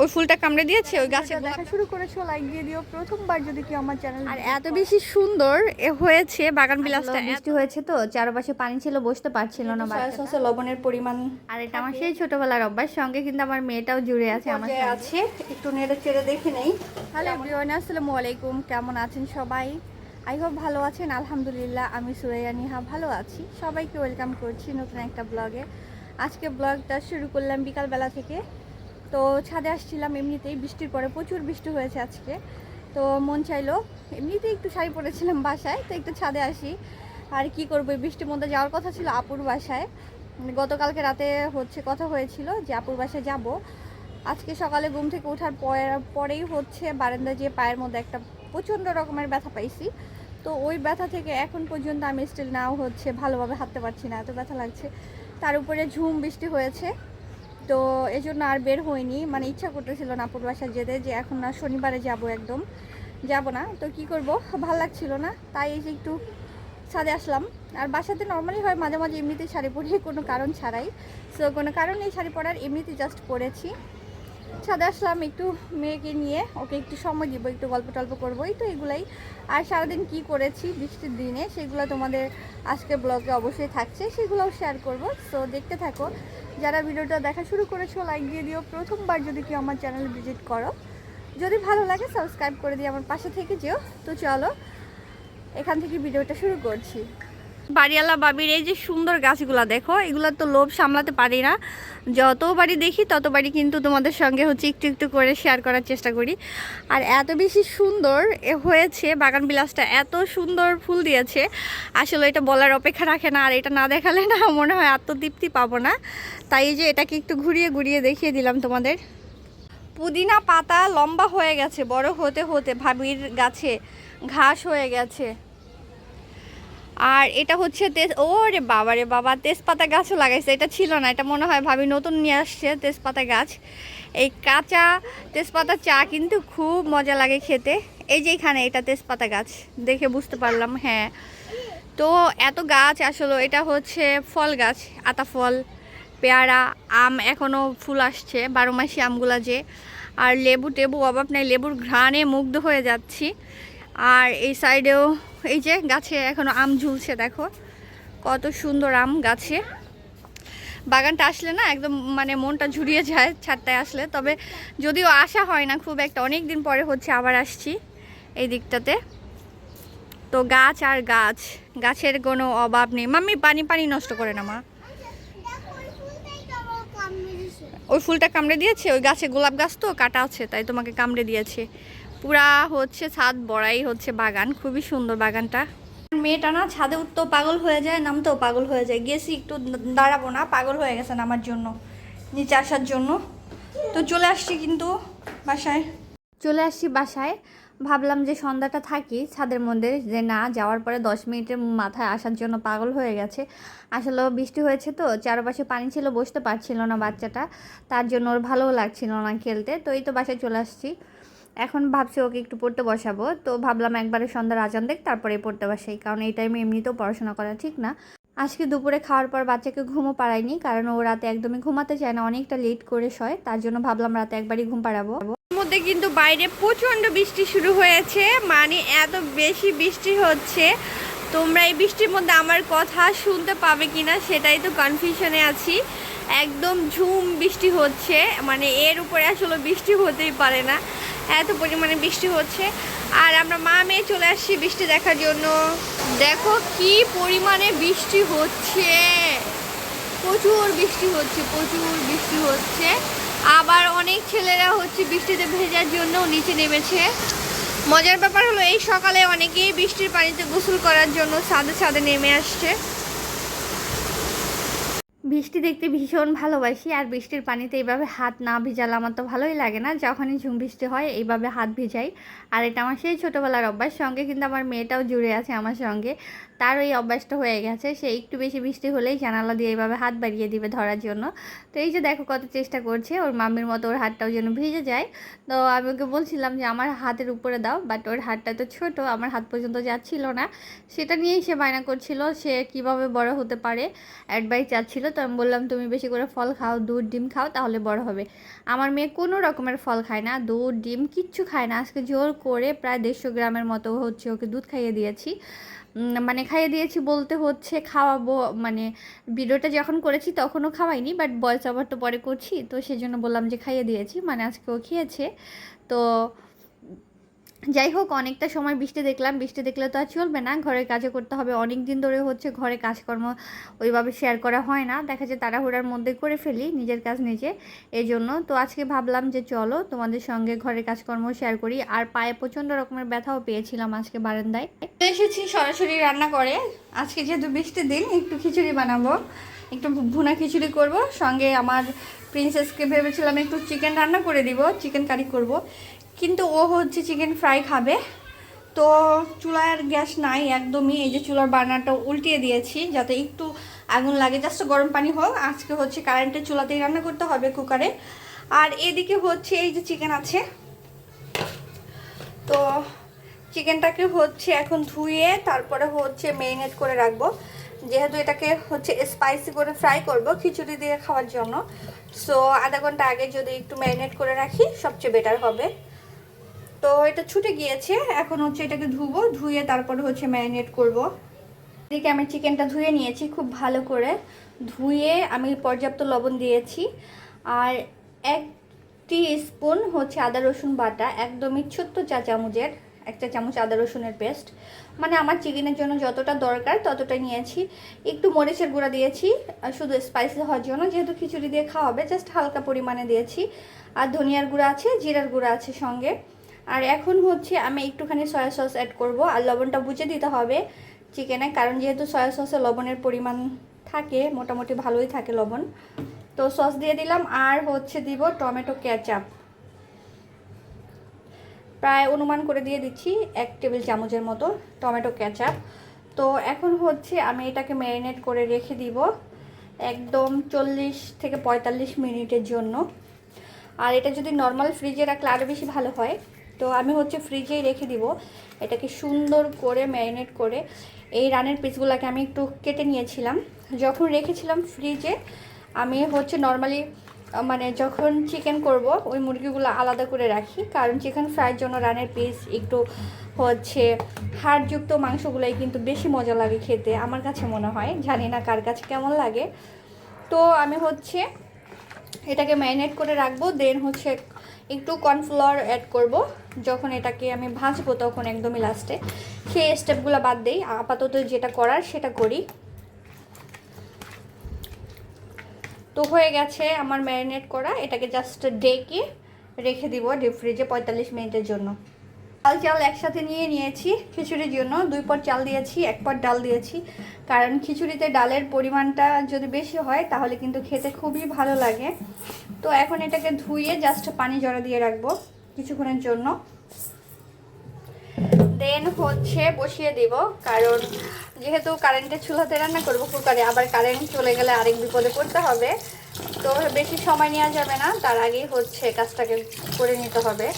ওই ফুলটা কামড়ে দিয়েছে ওই গাছে দেখা শুরু করেছ লাইক দিয়ে দিও প্রথমবার যদি কেউ আমার চ্যানেল আর এত বেশি সুন্দর এ হয়েছে বাগান বিলাসটা বৃষ্টি হয়েছে তো চারপাশে পানি ছিল বসতে পারছিল না সয়া সসে লবণের পরিমাণ আর এটা আমার সেই ছোটবেলার অভ্যাস সঙ্গে কিন্তু আমার মেয়েটাও জুড়ে আছে আমার আছে একটু নেড়ে চেড়ে দেখে নেই। হ্যালো এভরিওয়ান আসসালামু আলাইকুম কেমন আছেন সবাই? আই হোপ ভালো আছেন আলহামদুলিল্লাহ আমি সুরাইয়া নিহা ভালো আছি। সবাইকে ওয়েলকাম করছি নতুন একটা ব্লগে আজকে ব্লগটা শুরু করলাম বিকালবেলা থেকে। তো ছাদে আসছিলাম এমনিতেই, বৃষ্টির পরে প্রচুর বৃষ্টি হয়েছে আজকে। তো মন চাইলো, এমনিতেই একটু শাড়ি পরেছিলাম বাসায়, তো একটু ছাদে আসি। আর কি করব বৃষ্টির মধ্যে যাওয়ার কথা ছিল আপুর বাসায়। গতকালকে রাতে হচ্ছে কথা হয়েছিল যে আপুর বাসায় যাব। আজকে সকালে ঘুম থেকে ওঠার পরে- পরেই হচ্ছে বারান্দায় যে পায়ের মধ্যে একটা প্রচণ্ড রকমের ব্যথা পাইছি। তো ওই ব্যথা থেকে এখন পর্যন্ত আমি স্টিল নাও হচ্ছে ভালোভাবে হাঁটতে পারছি না, এত ব্যথা লাগছে। তার উপরে ঝুম, বৃষ্টি হয়েছে। তো এই জন্য আর বের হয়নি মানে ইচ্ছা করতেছিল না আপুর যেতে, যে এখন না শনিবারে যাব একদম। যাব না। তো কি করব? ভালো লাগছিল না। তাই যে একটু ছাদে আসলাম। আর বাসাতে নর্মালি হয় মাঝে মাঝে এমনিতেই শাড়ি পরি, কোনো কারণ ছাড়াই। সো কোনো কারণ এই শাড়ি পরার এমনিতে জাস্ট পরেছি। ছাদে আসলাম একটু মেয়েকে নিয়ে, ওকে একটু সময় দিব, একটু গল্প টল্প করব, এই তো এগুলাই। আর সারাদিন কি করেছি বৃষ্টির দিনে, সেগুলো তোমাদের আজকে ব্লগে অবশ্যই থাকছে, সেগুলোও শেয়ার করব। সো দেখতে থাকো। যারা ভিডিওটা দেখা শুরু করেছ লাইক দিয়ে দিও। প্রথমবার যদি কেউ আমার চ্যানেল ভিজিট করো, যদি ভালো লাগে সাবস্ক্রাইব করে দিয়ে আমার পাশে থেকে যেও। তো চলো, এখান থেকে ভিডিওটা শুরু করছি। বাড়িওয়ালা বাবির এই যে সুন্দর গাছগুলো দেখো, এগুলো তো লোভ সামলাতে পারি না। যত বাড়ি দেখি, তত বাড়ি কিন্তু তোমাদের সঙ্গে হচ্ছে একটু একটু করে শেয়ার করার চেষ্টা করি। আর এত বেশি সুন্দর হয়েছে, বাগান বিলাসটা এত সুন্দর ফুল দিয়েছে। আসলে এটা বলার অপেক্ষা রাখে না, আর এটা না দেখালে না মনে হয় আত্মতৃপ্তি পাবো না। তাই যে এটাকে একটু ঘুরিয়ে ঘুরিয়ে দেখিয়ে দিলাম তোমাদের। পুদিনা পাতা লম্বা হয়ে গেছে, বড় হতে হতে ভাবির গাছে ঘাস হয়ে গেছে। আর এটা হচ্ছে তেজ ও রে বাবা রে বাবা, তেজপাতা গাছও লাগাইছে। এটা ছিল না, এটা মনে হয় ভাবি নতুন নিয়ে আসছে তেজপাতা গাছ। এই কাঁচা তেজপাতা চা কিন্তু খুব মজা লাগে খেতে। এই যে এখানে এটা তেজপাতা গাছ, দেখে বুঝতে পারলাম হ্যাঁ। তো এত গাছ আসলে, এটা হচ্ছে ফল গাছ, আতা ফল, পেয়ারা, আম এখনও ফুল আসছে বারো মাসি আমগুলা যে। আর লেবু টেবু অভাব নেই, লেবুর ঘ্রাণে মুগ্ধ হয়ে যাচ্ছি। আর এই সাইডেও এই যে গাছে এখনও আম ঝুলছে, দেখো। কত সুন্দর আম গাছে। বাগানটা আসলে না একদম মানে মনটা ঝুরিয়ে যায় ছাদটায় আসলে। তবে যদিও আসা হয় না খুব একটা অনেক দিন পরে হচ্ছে আবার আসছি এই দিকটাতে। তো গাছ আর গাছ, গাছের কোনো অভাব নেই। মাম্মি, পানি পানি নষ্ট করে না মা। ওই ফুলটা কামড়ে দিয়েছে? ওই গাছে গোলাপ গাছ তো, কাটা আছে, তাই তোমাকে কামড়ে দিয়েছে। পুরা হচ্ছে ছাদ, বড়াই হচ্ছে বাগান, খুবই সুন্দর বাগানটা। মেয়েটা না ছাদে উঠতেও পাগল হয়ে যায়, নামতেও পাগল হয়ে যায়। গেছি একটু দাঁড়াবো না, পাগল হয়ে গেছে নামার জন্য, নিচে আসার জন্য। তো চলে আসছি কিন্তু বাসায়। চলে আসছি বাসায়, ভাবলাম যে সন্ধ্যাটা থাকি ছাদের মধ্যে, যে না, যাওয়ার পরে দশ মিনিটের মাথায় আসার জন্য পাগল হয়ে গেছে। আসলে বৃষ্টি হয়েছে তো, চারপাশে পানি ছিল, বসতে পারছিল না বাচ্চাটা। তার জন্য ওর ভালোও লাগছিল না খেলতে, তো এই তো বাসায় চলে আসছি। এখন ভাবছি ওকে একটু পড়তে বসাবো। তো ভাবলাম একবারে সন্ধ্যার আজান দেখ তারপরে পড়তে বসাই। কারণ এই টাইমে এমনিতেও পড়াশোনা করা ঠিক না। আজকে দুপুরে খাওয়ার পর বাচ্চাকে ঘুমও পাড়াইনি, কারণ ও রাতে একদমই ঘুমাতে চায় না, অনেকটা লেট করে শয়। তার জন্য ভাবলাম রাতে একবারই ঘুম পাড়াবো। মধ্যে কিন্তু বাইরে প্রচণ্ড বৃষ্টি শুরু হয়েছে মানে এত বেশি বৃষ্টি হচ্ছে। তোমরা এই বৃষ্টির মধ্যে আমার কথা শুনতে পাবে কিনা সেটাই তো কনফিউশনে আছি। একদম ঝুম বৃষ্টি হচ্ছে মানে এর উপরে আসলে বৃষ্টি হতেই পারে না। এত পরিমাণে বৃষ্টি হচ্ছে। আর আমরা মা মেয়ে চলে আসছি বৃষ্টি দেখার জন্য। দেখো কি পরিমাণে বৃষ্টি হচ্ছে। প্রচুর বৃষ্টি হচ্ছে, প্রচুর বৃষ্টি হচ্ছে। আবার অনেক ছেলেরা হচ্ছে বৃষ্টিতে ভেজার জন্য নিচে নেমেছে। মজার ব্যাপার হলো, এই সকালে অনেকেই বৃষ্টির পানিতে গোসল করার জন্য ছাদে ছাদে নেমে আসছে। বৃষ্টি দেখতে ভীষণ ভালোবাসি, আর বৃষ্টির পানিতে এইভাবে হাত না ভিজালে আমার তো ভালোই লাগে না। যখনই ঝুম বৃষ্টি হয়, এইভাবে হাত ভিজাই। আর এটা আমার সেই ছোটোবেলার অভ্যাস। সঙ্গে কিন্তু আমার মেয়েটাও জুড়ে আছে আমার সঙ্গে। তার ওই অভ্যাসটা হয়ে গেছে। সে একটু বেশি বৃষ্টি হলেই জানালা দিয়ে এইভাবে হাত বাড়িয়ে দিবে ধরার জন্য। তো এই যে দেখো কত চেষ্টা করছে, ওর মাম্মির মতো ওর হাতটাও যেন ভিজে যায়। তো আমি ওকে বলছিলাম যে, আমার হাতের উপরে দাও। বাট ওর হাতটা তো ছোট, আমার হাত পর্যন্ত যাচ্ছিল না। সেটা নিয়েই সে বায়না করছিল সে কীভাবে বড় হতে পারে। অ্যাডভাইস চাচ্ছিল, তো আমি বললাম, তুমি বেশি করে ফল খাও, দুধ, ডিম খাও, তাহলে বড় হবে। আমার মেয়ে কোনো রকমের ফল খায় না, দুধ, ডিম কিচ্ছু খায় না। আজকে জোর করে প্রায় দেড়শো গ্রামের মতো হচ্ছে ওকে দুধ খাইয়ে দিয়েছি। মানে খাইয়ে দিয়েছি বলতে হচ্ছে খাওয়াবো মানে ভিডিওটা যখন করেছি তখনও খাওয়াইনি বাট বয়স আবার তো পরে করছি, তো সেজন্য বললাম যে খাইয়ে দিয়েছি মানে আজকে ও খেয়েছে। তো যাই হোক, অনেকটা সময় বৃষ্টি দেখলাম। বৃষ্টি দেখলে তো আর চলবে না। ঘরের কাজও করতে হবে। অনেক দিন ধরে হচ্ছে ঘরে কাজকর্ম ওইভাবে শেয়ার করা হয় না। দেখা যায় তাড়াহুড়ার মধ্যে করে ফেলি, নিজের কাজ নিজে। এই জন্য তো আজকে ভাবলাম যে চলো তোমাদের সঙ্গে ঘরের কাজকর্ম শেয়ার করি। আর পায়ে প্রচণ্ড রকমের ব্যথাও পেয়েছিলাম আজকে বারান্দায়। এসেছি সরাসরি রান্না করে। আজকে যেহেতু বৃষ্টির দিন, একটু খিচুড়ি বানাবো। একটু ভুনা খিচুড়ি করব। সঙ্গে আমার প্রিন্সেসকে ভেবেছিলাম একটু চিকেন রান্না করে দিব। চিকেন কারি করব। কিন্তু ও হচ্ছে চিকেন ফ্রাই খাবে। তো চুলার গ্যাস নাই একদমই। এই যে চুলার বার্নারটা উল্টিয়ে দিয়েছি যাতে একটু আগুন লাগে। জাস্ট গরম পানি হোক, আজকে হচ্ছে কারেন্টের চুলাতেই রান্না করতে হবে কুকারে আর এদিকে হচ্ছে এই যে চিকেন আছে। তো চিকেনটাকে হচ্ছে এখন ধুয়ে তারপরে হচ্ছে মেরিনেট করে রাখব। যেহেতু এটাকে হচ্ছে স্পাইসি করে ফ্রাই করব খিচুড়ি দিয়ে খাওয়ার জন্য। সো আধা ঘণ্টা আগে যদি একটু ম্যারিনেট করে রাখি, সবচেয়ে বেটার হবে। তো এটা ছুটে গিয়েছে, এখন হচ্ছে এটাকে ধুবো, ধুয়ে তারপরে হচ্ছে ম্যারিনেট করব। এদিকে আমি চিকেনটা ধুয়ে নিয়েছি খুব ভালো করে। ধুয়ে আমি পর্যাপ্ত লবণ দিয়েছি, আর এক টি স্পুন হচ্ছে আদা রসুন বাটা, একদমই ছোট্ট চা চামচের, একটা চামচ আদা রসুনের পেস্ট। মানে আমার চিকেনের জন্য যতটা দরকার ততটা নিয়েছি। একটু মরিচের গুঁড়া দিয়েছি শুধু স্পাইসি হওয়ার জন্য, যেহেতু খিচুড়ি দিয়ে খাওয়া হবে জাস্ট হালকা পরিমাণে দিয়েছি। আর ধনিয়ার গুঁড়া আছে, জিরার গুঁড়া আছে সঙ্গে। আর এখন হচ্ছে আমি একটুখানি সয়া সস অ্যাড করব, আর লবণটা বুঝে দিতে হবে চিকেনে, কারণ যেহেতু সয়া সসে লবণের পরিমাণ থাকে, মোটামুটি ভালোই থাকে লবণ। তো সস দিয়ে দিলাম, আর হচ্ছে দিব টমেটো কেচাপ প্রায় অনুমান করে দিয়ে দিচ্ছি, এক টেবিল চামচের মতো টমেটো কেচাপ তো এখন হচ্ছে আমি এটাকে ম্যারিনেট করে রেখে দিব একদম চল্লিশ থেকে পঁয়তাল্লিশ মিনিটের জন্য। আর এটা যদি নর্মাল ফ্রিজে রাখলে আরও বেশি ভালো হয়। তো আমি হচ্ছে ফ্রিজেই রেখে দিব। এটাকে সুন্দর করে ম্যারিনেট করে এই রানের পিসগুলোকে আমি একটু কেটে নিয়েছিলাম। যখন রেখেছিলাম ফ্রিজে আমি হচ্ছে নর্মালি মানে যখন চিকেন করব, ওই মুরগিগুলো আলাদা করে রাখি। কারণ চিকেন ফ্রাইয়ের জন্য রানের পিস একটু হচ্ছে হাড়যুক্ত মাংসগুলোই কিন্তু বেশি মজা লাগে খেতে, আমার কাছে মনে হয়। জানি না কার কাছে কেমন লাগে। তো আমি হচ্ছে এটাকে ম্যারিনেট করে রাখব দেন হচ্ছে একটু কর্নফ্লাওয়ার অ্যাড করব। যখন এটাকে আমি ভাজবো তখন একদমই লাস্টে সেই স্টেপগুলো বাদ দেই। আপাতত যেটা করার সেটা করি। তো হয়ে গেছে আমার ম্যারিনেট করা। এটাকে জাস্ট ডেকে রেখে দিব ডিপ ফ্রিজে পঁয়তাল্লিশ মিনিটের জন্য। চাল চাল একসাথে নিয়ে নিয়েছি খিচুড়ির জন্য। দুই পট চাল দিয়েছি, এক পট ডাল দিয়েছি। কারণ খিচুড়িতে ডালের পরিমাণটা যদি বেশি হয় তাহলে কিন্তু খেতে খুবই ভালো লাগে। তো এখন এটাকে ধুয়ে জাস্ট পানি জড়া দিয়ে রাখব। কিছুক্ষণের জন্য। দেন হচ্ছে বসিয়ে দিব, কারণ যেহেতু কারেন্টের চুলাতে রান্না করব, কুকারে আবার কারেন্ট চলে গেলে আরেক বিপদে পড়তে হবে। তো বেশি সময় নেওয়া যাবে না, তার আগেই হচ্ছে কাজটাকে করে নিতে হবে।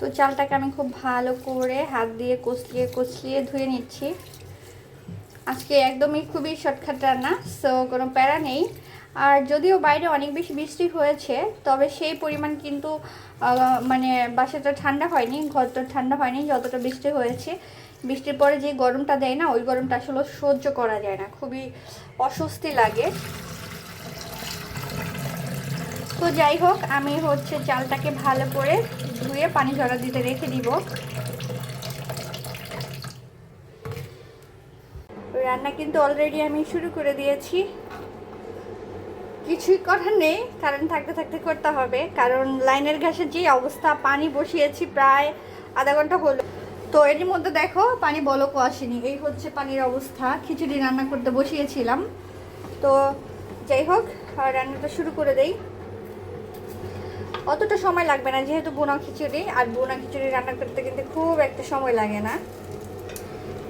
তো চালটাকে আমি খুব ভালো করে হাত দিয়ে কষলিয়ে কষলিয়ে ধুয়ে নিচ্ছি। আজকে একদমই খুবই শর্টকাট রান্না সো কোনো প্যারা নেই। আর যদিও বাইরে অনেক বেশি বৃষ্টি হয়েছে, তবে সেই পরিমাণ কিন্তু মানে বাসাটা ঠান্ডা হয়নি, ঘরটা ঠান্ডা হয়নি যতটা বৃষ্টি হয়েছে। বৃষ্টির পরে যে গরমটা দেয় না, ওই গরমটা আসলে সহ্য করা যায় না, খুবই অস্বস্তি লাগে। তো যাই হোক, আমি হচ্ছে চালটাকে ভালো করে ধুয়ে পানি ঝরা দিতে রেখে দিব। রান্না কিন্তু অলরেডি আমি শুরু করে দিয়েছি। কিছুই করার নেই কারেন্ট থাকতে থাকতে করতে হবে। কারণ লাইনের ঘাসের যে অবস্থা, পানি বসিয়েছি প্রায় আধা ঘণ্টা হলো। তো এর মধ্যে দেখো, পানি বলকও আসেনি। এই হচ্ছে পানির অবস্থা। খিচুড়ি রান্না করতে বসিয়েছিলাম। তো যাই হোক রান্নাটা শুরু করে দেই। অতটা সময় লাগবে না, যেহেতু বোনা খিচুড়ি। আর বোনা খিচুড়ি রান্না করতে কিন্তু খুব একটা সময় লাগে না।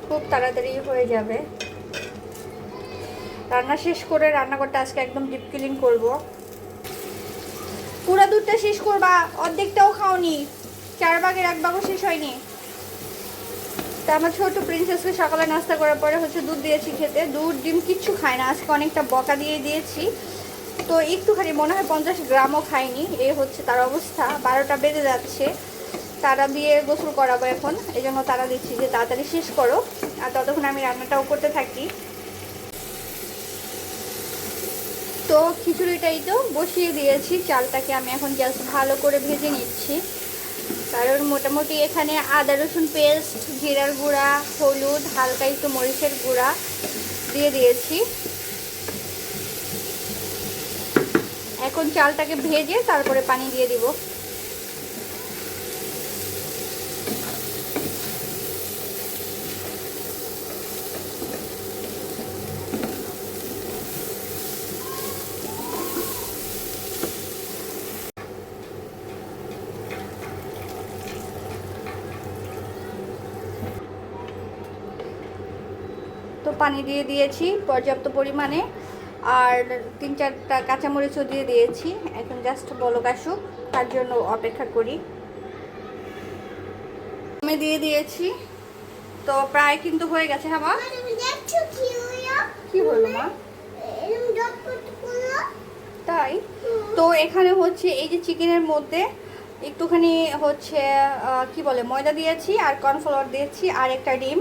খুব তাড়াতাড়ি হয়ে যাবে। রান্না শেষ করে রান্নাঘরটা আজকে একদম ডিপ ক্লিন করব। পুরো দুধটা শেষ করবা, অর্ধেকটাও খাওনি। চার ভাগের এক ভাগও শেষ হয়নি। তা আমার ছোট প্রিন্সেসকে সকালে নাস্তা করার পরে হচ্ছে দুধ দিয়েছি খেতে। দুধ, ডিম কিচ্ছু খায় না, আজকে অনেকটা বকা দিয়ে দিয়েছি। তো একটুখানি মনে হয় পঞ্চাশ গ্রামও খায়নি এ হচ্ছে তার অবস্থা। বারোটা বেজে যাচ্ছে। তারা দিয়ে গোসল করাবো এখন এই জন্য তারা দিচ্ছি যে তাড়াতাড়ি শেষ করো। আর ততক্ষণ আমি রান্নাটাও করতে থাকি। তো খিচুড়িটাই তো বসিয়ে দিয়েছি। চালটাকে আমি এখন জাস্ট ভালো করে ভেজে নিচ্ছি। কারণ মোটামুটি এখানে আদা, রসুন পেস্ট জিরার গুঁড়া, হলুদ, হালকা একটু মরিচের গুঁড়া দিয়ে দিয়েছি। এখন চালটাকে ভেজে তারপরে পানি দিয়ে দিব। পানি দিয়ে দিয়েছি, পর্যাপ্ত পরিমাণে। আর তিন চারটা কাঁচামরিচও দিয়ে দিয়েছি, এখন জাস্ট বলক আসুক, তার জন্য অপেক্ষা করি। আমি দিয়ে দিয়েছি, তো প্রায় কিন্তু হয়ে গেছে মা কি হলো, মা? তাই? তো এখানে হচ্ছে এই যে চিকেনের মধ্যে একটুখানি হচ্ছে কি বলে, ময়দা দিয়েছি আর কর্নফ্লাওয়ার দিয়েছি আর একটা ডিম।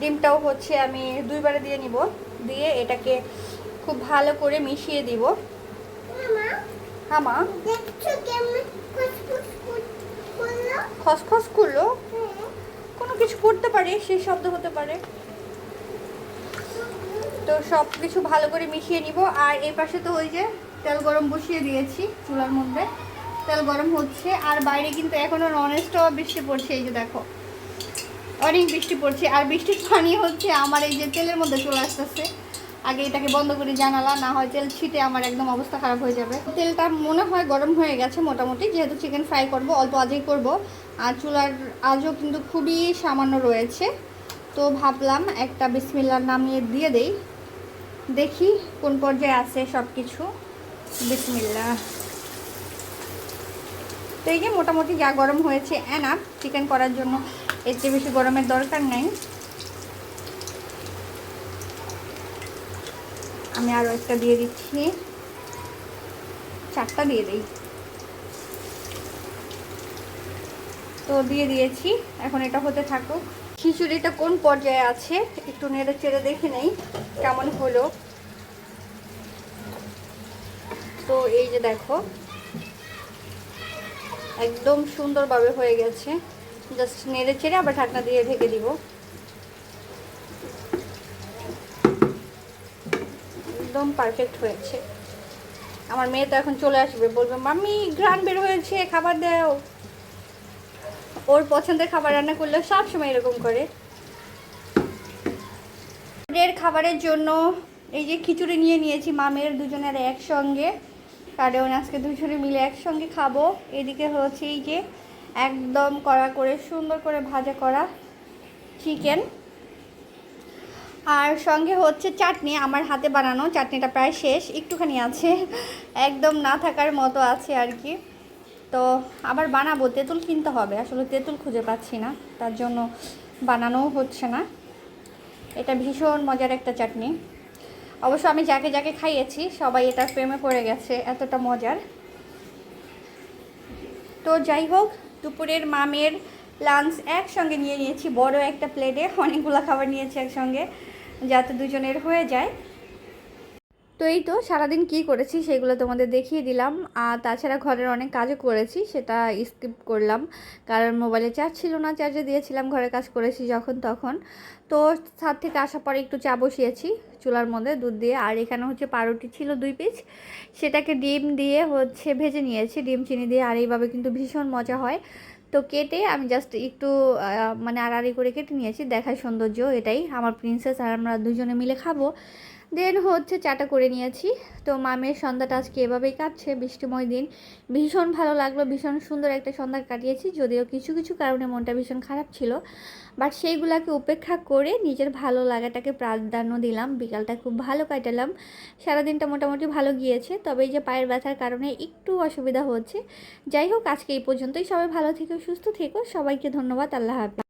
ডিমটাও হচ্ছে আমি দুইবারে দিয়ে নিব। দিয়ে এটাকে খুব ভালো করে মিশিয়ে দিব। হ্যাঁ মা। খসখস করল? কোনো কিছু করতে পারে সে শব্দ হতে পারে। তো সব কিছু ভালো করে মিশিয়ে নিব। আর এই পাশে তো ওই যে তেল গরম বসিয়ে দিয়েছি চুলার মধ্যে। তেল গরম হচ্ছে। আর বাইরে কিন্তু এখনও নন স্টপ বৃষ্টি পড়ছে এই যে দেখো। অনেক বৃষ্টি পড়ছে, আর বৃষ্টির পানি হচ্ছে আমার এই যে তেলের মধ্যে চলে আসতেছে। আগে এটাকে বন্ধ করে জানালা, না হয় তেল ছিটে আমার একদম অবস্থা খারাপ হয়ে যাবে। তেলটা মনে হয় গরম হয়ে গেছে মোটামুটি, যেহেতু চিকেন ফ্রাই করব, অল্প আজই করব। আর চুলার আজও কিন্তু খুবই সামান্য রয়েছে। তো ভাবলাম একটা বিসমিল্লার নামিয়ে দিয়ে দেই। দেখি কোন পর্যায়ে আছে সব কিছু বিসমিল্লা। তো এই যে মোটামুটি যা গরম হয়েছে এনাফ চিকেন করার জন্য। চেয়ে বেশি গরমের দরকার নেই। আমি আরও একটা দিয়ে দিচ্ছি। চারটা দিয়ে দিই। তো দিয়ে দিয়েছি, এখন এটা হতে থাকুক। খিচুড়িটা কোন পর্যায়ে আছে একটু নেড়ে চেড়ে দেখে নেই, কেমন হলো? তো এই যে দেখো, একদম সুন্দরভাবে হয়ে গেছে। জাস্ট নেড়ে চেড়ে আবার ঢাকনা দিয়ে ঢেকে দিব। একদম পারফেক্ট হয়েছে। আমার মেয়ে তো এখন চলে আসবে, বলবে, মাম্মি গ্রান বের হয়েছে, খাবার দাও। ওর পছন্দের খাবার রান্না করলে সব সময় এরকম করে। এর খাবারের জন্য এই যে খিচুড়ি নিয়ে নিয়েছি, মামের দুজনের একসঙ্গে। কারণ আজকে দুজনে মিলে একসঙ্গে খাব। এদিকে হচ্ছে এই যে একদম কড়া করে, সুন্দর করে ভাজা করা চিকেন আর সঙ্গে হচ্ছে চাটনি, আমার হাতে বানানো, চাটনিটা প্রায় শেষ, একটুখানি আছে। একদম না থাকার মতো আছে আর কি। তো আবার বানাবো, তেঁতুল কিনতে হবে। আসলে তেঁতুল খুঁজে পাচ্ছি না, তার জন্য বানানোও হচ্ছে না। এটা ভীষণ মজার একটা চাটনি। অবশ্য আমি যাকে যাকে খাইয়েছি, সবাই এটার প্রেমে পড়ে গেছে, এতটা মজার। তো যাই হোক দুপুরের মামের লাঞ্চ একসঙ্গে নিয়ে নিয়েছি। বড় একটা প্লেটে অনেকগুলো খাবার নিয়েছি একসঙ্গে, যাতে দুজনের হয়ে যায়। তো এই তো সারাদিন কি করেছি সেগুলো তোমাদের দেখিয়ে দিলাম। আর তাছাড়া ঘরের অনেক কাজও করেছি, সেটা স্কিপ করলাম। কারণ মোবাইলে চার্জ ছিল না চার্জে দিয়েছিলাম, ঘরের কাজ করেছি যখন তখন। তো ছাদ থেকে আসার পরে একটু চা বসিয়েছি চুলার মধ্যে দুধ দিয়ে। আর এখানে হচ্ছে পাউরুটি ছিল দুই পিস। সেটাকে ডিম দিয়ে হচ্ছে ভেজে নিয়েছি। ডিম, চিনি দিয়ে আর এইভাবে কিন্তু ভীষণ মজা হয়। তো কেটে আমি জাস্ট একটু মানে আড়াআড়ি করে কেটে নিয়েছি। দেখার সৌন্দর্য এটাই। আমার প্রিন্সেস আর আমরা দুজনে মিলে খাব। দেন হচ্ছে চাটা করে নিয়েছি। তো মামের সন্ধ্যাটা আজকে এভাবেই কাটছে, বৃষ্টিময় দিন। ভীষণ ভালো লাগল, ভীষণ সুন্দর একটা সন্ধ্যা কাটিয়েছি, যদিও কিছু কিছু কারণে মনটা ভীষণ খারাপ ছিল। বাট সেইগুলোকে উপেক্ষা করে নিজের ভালো লাগাটাকে প্রাধান্য দিলাম, বিকালটা খুব ভালো কাটালাম। সারাদিনটা মোটামুটি ভালো গিয়েছে, তবে এই যে পায়ের ব্যথার কারণে একটু অসুবিধা হচ্ছে। যাই হোক, আজকে এই পর্যন্তই। সবাই ভালো থেকো, সুস্থ থেকো। সবাইকে ধন্যবাদ, আল্লাহ হাফিজ।